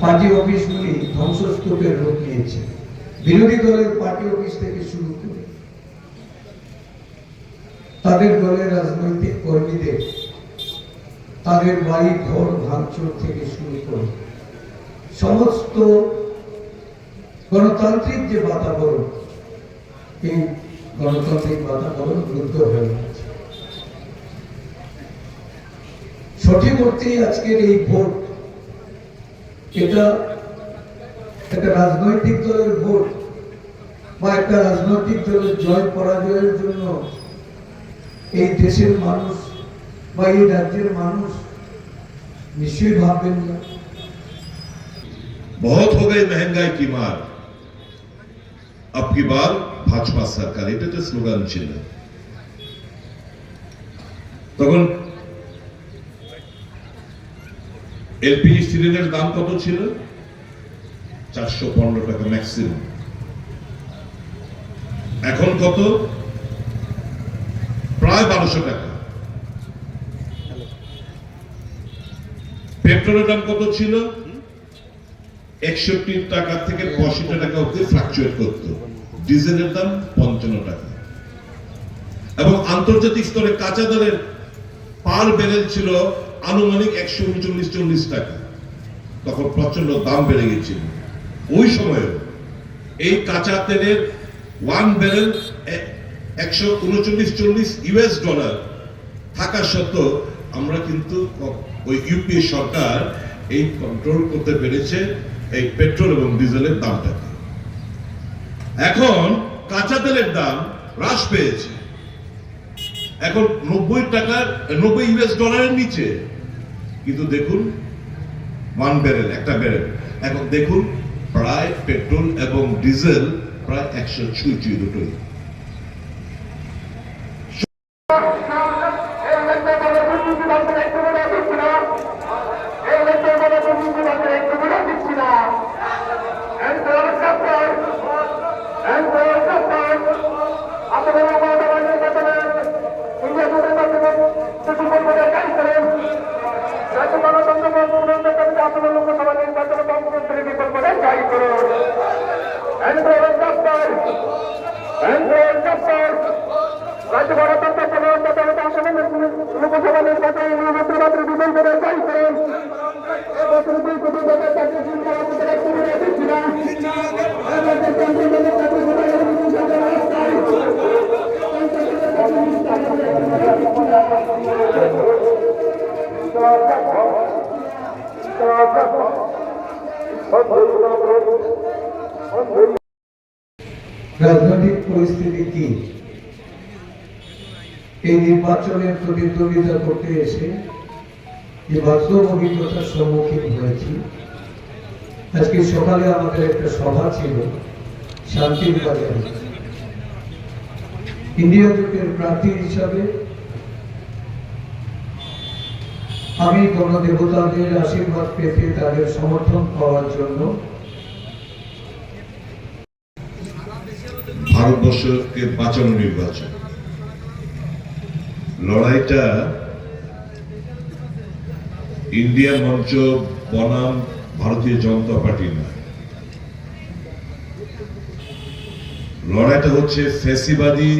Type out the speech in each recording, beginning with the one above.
Party অফিসগুলি ধ্বংসস্তূপের রূপ নিয়েছে। বিরোধী দলের পার্টি অফিস থেকে শুরু করে তাদের দলের রাজনৈতিক কর্মীদের তাদের বাড়ি, ঘর, ভাঙচুর থেকে শুরু করে সমস্ত গণতান্ত্রিক যে বাতাবরণ, এই গণতান্ত্রিক বাতাবরণ রুদ্ধ হয়ে গেছে সঠিক অর্থেই আজকের এই ভোট এটা একটা রাজনৈতিক দলের ভোট বা একটা রাজনৈতিক দলের জয় পরাজয়ের জন্য এই দেশের মানুষ বা এই রাজ্যের মানুষ নিশ্চয়ই ভাববেন না बहुत हो गई महंगाई की मार अब की बार ভাজপা সরকার এটা তো স্লোগান ছিল তখন এলপিজি সিলিন্ডারের দাম কত ছিল? চারশো পনেরো টাকা ম্যাক্সিমাম এখন কত? প্রায় বারোশো টাকা। পেট্রোলের দাম কত ছিল? একষট্টি টাকা থেকে পঁয়ষট্টি টাকা অব্দি ফ্লাকচুয়েট করত। ডিজেলের দাম পঞ্চান্ন টাকা। এবং আন্তর্জাতিক স্তরে কাঁচা দরের পার বেরেল ছিল আনুমানিক একশো উনচল্লিশ চল্লিশ টাকা। তখন প্রচণ্ড দাম বেড়ে গেছিল। ওই সময়ে এই কাঁচা তেলের ওয়ান বেরেল একশো উনচল্লিশ চল্লিশ ইউএস ডলার থাকা সত্ত্বেও আমরা কিন্তু ওই ইউপি সরকার এই কন্ট্রোল করতে পেরেছে এই পেট্রোল এবং ডিজেলের দামটাকে। এখন কাঁচা তেলের দাম হ্রাস পেয়েছে। এখন নব্বই টাকার, নব্বই ইউএস ডলারের নিচে। কিন্তু দেখুন ওয়ান ব্যারেল একটা ব্যারেল এখন দেখুন, প্রায় পেট্রোল এবং ডিজেল প্রায় একশো ছুঁই দুটোই। রাজনৈতিক পরিস্থিতি কি? এই নির্বাচনের প্রতিদ্বন্দ্বিতা করতে এসে যে বাস্তব অভিজ্ঞতার সম্মুখীন হয়েছি। আজকে সকালে আমাদের একটা সভা ছিল শান্তির বাজারে ইন্ডিয়া জোটের প্রার্থী হিসাবে আমি গণদেবতাদের আশীর্বাদ পেতে তাদের সমর্থন পাওয়ার জন্য ভারতবর্ষকে বাঁচানো নির্বাচন। লড়াইটা ইন্ডিয়া মঞ্চ বনাম ভারতীয় জনতা পার্টি নয়। লড়াইটা হচ্ছে ফ্যাসিবাদী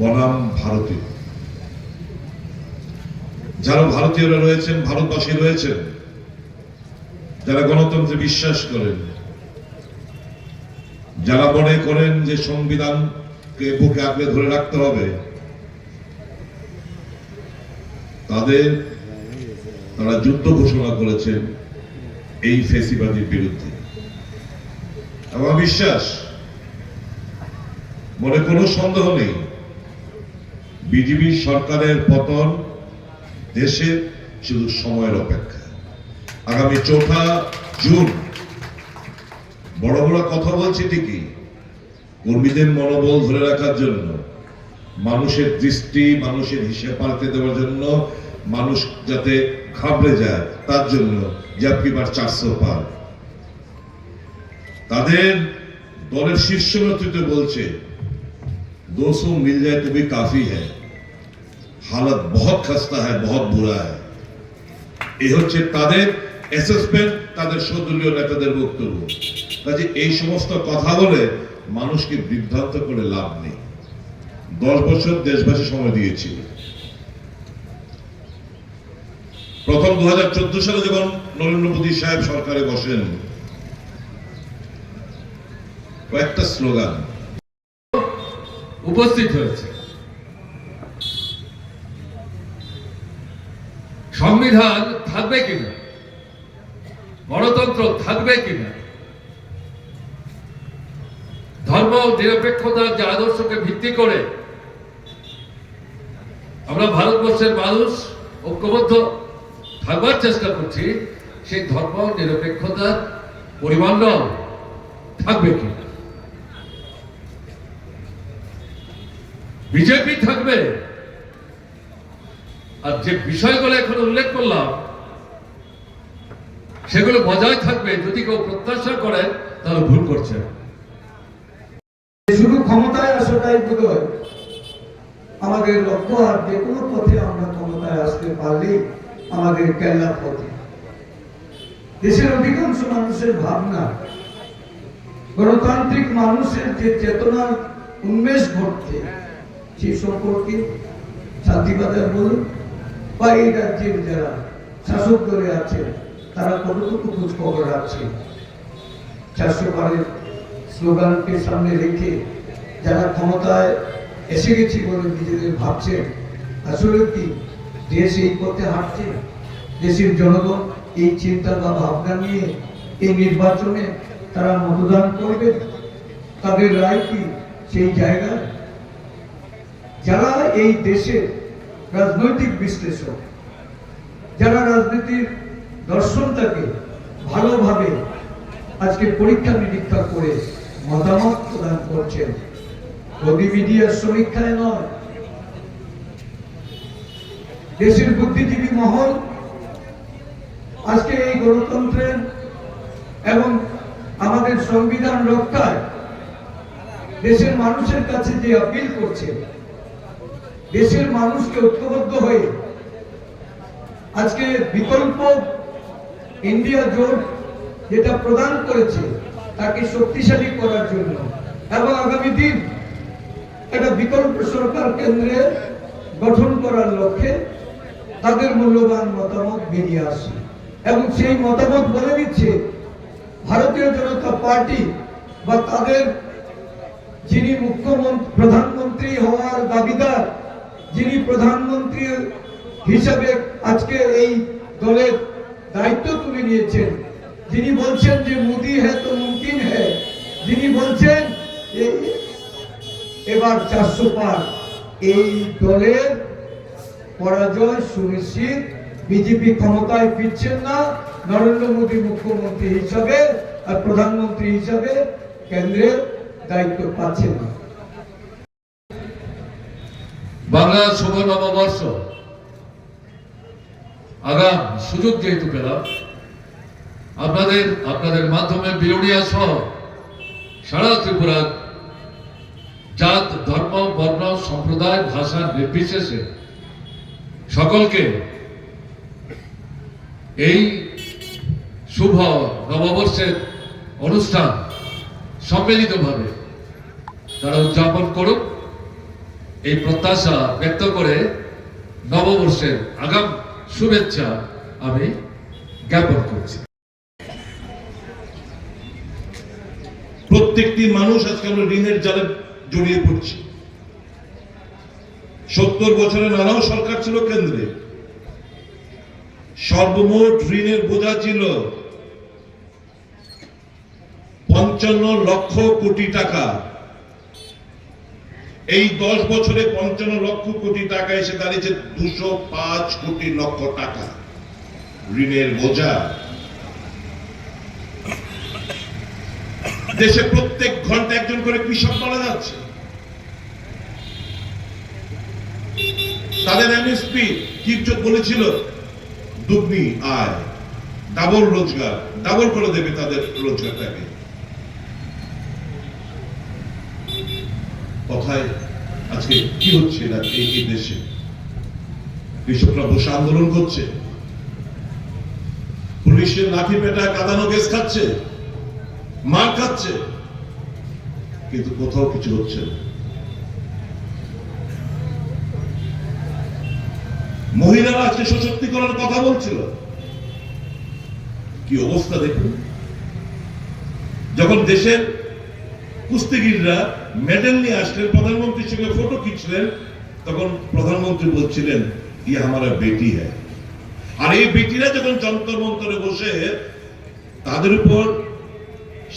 বনাম ভারতীয়। যারা ভারতীয়রা রয়েছেন, ভারতবাসী রয়েছেন, যারা গণতন্ত্রে বিশ্বাস করেন যারা মনে করেন যে সংবিধানকে বুকে আঁকড়ে ধরে রাখতে হবে, তাদের, তারা যুদ্ধ ঘোষণা করেছেন এই ফেসিবাদীর বিরুদ্ধে। আমার বিশ্বাস, মনে কোনো সন্দেহ নেই বিজেপি সরকারের পতন দেশে শুধু সময়ের অপেক্ষা। আগামী চৌঠা জুন বড় বড় কথা বলছি ঠিকই কর্মীদের মনোবল ধরে রাখার জন্য মানুষের দৃষ্টি মানুষের হিসেব পাল্টে দেওয়ার জন্য মানুষ যাতে ঘাবড়ে যায় তার জন্য জাপকি বার চারশো পার তাদের দলের শীর্ষ নেতৃত্ব বলছে दोस्तों मिल जाए तो भी काफी है हालत बहुत खस्ता है बहुत बुरा है এ হচ্ছে তাদের অ্যাসেসমেন্ট তাদের সদলীয় নেতাদের বক্তব্য কাজে এই সমস্ত কথা বলে মানুষকে বিভ্রান্ত করে লাভ নেই। দশ বছর দেশবাসী সময় দিয়েছিল। প্রথম দু সালে যখন নরেন্দ্র মোদী সাহেব সরকারে বসেন, কয়েকটা স্লোগান উপস্থিত হয়েছে। সংবিধান থাকবে কিনা? গণতন্ত্র থাকবে কিনা? ধর্ম নিরপেক্ষতার যে আদর্শকে ভিত্তি করে আমরা ভারতবর্ষের মানুষ, ঐক্যবদ্ধ থাকবার চেষ্টা করছি, সেই ধর্ম নিরপেক্ষতার পরিমাণটাও থাকবে কিনা? বিজেপি থাকবে। আর যে বিষয়গুলো এখন উল্লেখ করলাম সেগুলো বজায় থাকবে, যদি কেউ প্রত্যাশা করে, তাহলে ভুল করছে। শুধু ক্ষমতায় আসাটাই আমাদের লক্ষ্য আর যে কোনো পথে আমরা ক্ষমতায় আসতে পারলেই আমাদের কেল্লার পথে। দেশের অধিকাংশ মানুষের ভাবনা, গণতান্ত্রিক মানুষের যে চেতনার উন্মেষ ঘটছে, সেই সম্পর্কে শান্তিবাজার বলুন, বা এই রাজ্যের যারা শাসক দলে আছে তারা কতটুকু খোঁজ খবর রাখছে? চারশো বারের স্লোগানকে সামনে রেখে যারা ক্ষমতায় এসে গেছি বলে নিজেদের ভাবছেন, আসলে কি দেশ এই পথে হাঁটছে? দেশের জনগণ এই চিন্তা বা ভাবনা নিয়ে এই নির্বাচনে তারা মতদান করবে? তাদের রায় কি সেই জায়গায় যারা এই দেশের রাজনৈতিক বিশ্লেষক, যারা রাজনীতির দর্শনটাকে ভালোভাবে আজকে পরীক্ষা নিরীক্ষা করে মতামত প্রদান করছেন। গদি মিডিয়ার সমীক্ষায় নয়। দেশের বুদ্ধিজীবী মহল আজকে এই গণতন্ত্রের এবং আমাদের সংবিধান রক্ষায় দেশের মানুষের কাছে যে আপিল করছে, দেশের মানুষকে ঐক্যবদ্ধ হয়ে আজকে বিকল্প ইন্ডিয়া জোট যেটা প্রদান করেছে, তাকে শক্তিশালী করার জন্য। এবং আগামী দিন একটা বিকল্প সরকার কেন্দ্রে গঠন করার লক্ষ্যে তাদের মূল্যবান মতামত বেরিয়ে আসে। এবং সেই মতামত বলে দিচ্ছে, ভারতীয় জনতা পার্টি বা তাদের যিনি মুখ্যমন্ত্রী প্রধানমন্ত্রী হওয়ার দাবিদার, যিনি প্রধানমন্ত্রী হিসাবে আজকে এই দলের দায়িত্ব তুলে নিয়েছেন। যিনি বলছেন যে মোদি হ্যাঁ তো মুমকিন হ্যাঁ যিনি বলছেন এবার চারশো পার এই দলের পরাজয় সুনিশ্চিত। বিজেপি ক্ষমতায় ফিরছেন না। নরেন্দ্র মোদী মুখ্যমন্ত্রী হিসাবে আর প্রধানমন্ত্রী হিসাবে কেন্দ্রের দায়িত্ব পাচ্ছেন না। বাংলা শুভ নববর্ষ। আগাম সুযোগ যেহেতু পেলাম, আপনাদের আপনাদের মাধ্যমে বিরোধিয়া সহ সারা ত্রিপুরা জাত, ধর্ম, বর্ণ, সম্প্রদায়, ভাষা নির্বিশেষে সকলকে এই শুভ নববর্ষের অনুষ্ঠান সম্মিলিতভাবে তারা উদযাপন করুক। এই প্রত্যাশা ব্যক্ত করে নববর্ষের আগাম শুভেচ্ছা, আমি জ্ঞাপন করছি। প্রত্যেকটি মানুষ আজকে আমরা ঋণের জালে জড়িয়ে পড়ছি। সত্তর বছরে নানাও সরকার ছিল কেন্দ্রে। সর্বমোট ঋণের বোঝা ছিল পঞ্চান্ন লক্ষ কোটি টাকা। এই দশ বছরে পঞ্চান্ন লক্ষ কোটি টাকা এসে দাঁড়িয়েছে দুশো পাঁচ কোটি লক্ষ টাকা। ঋণের বোঝা। দেশে প্রত্যেক ঘণ্টা একজন করে কৃষক মারা যাচ্ছে। তাদের এমএসপি কি বলেছিল, দুগ্নি আয়, ডাবল রোজগার, ডাবল করে দেবে তাদের রোজগারটাকে। কথায় আজকে কি হচ্ছে এই দেশে কৃষকরা বসে আন্দোলন করছে। পুলিশের লাঠি পেটা কাঁদানো গ্যাস খাচ্ছে, মার খাচ্ছে, কিন্তু কোথাও কিছু হচ্ছে না। মহিলারা আজকে সশক্তিকরণের কথা বলছিল। কি অবস্থা দেখুন। যখন দেশের কুস্তিগিররা মেডেল নিয়ে আসলেন, প্রধানমন্ত্রীর সঙ্গে ফটো খিঁচলেন, তখন প্রধানমন্ত্রী বলছিলেন, ই আমারা বেটি হ্যাঁ আর এই বেটিরা যখন যন্ত্র মন্ত্রে বসে, তাদের উপর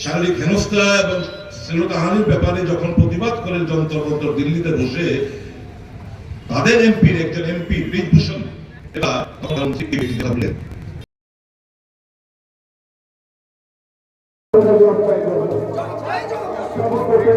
শারীরিক হেনস্থা এবং শ্লীলতাহানির ব্যাপারে যখন প্রতিবাদ করেন যন্ত্র মন্ত্র দিল্লিতে বসে, তাদের এমপির একজন এমপি ব্রিজভূষণ এরা প্রধানমন্ত্রী কথা you.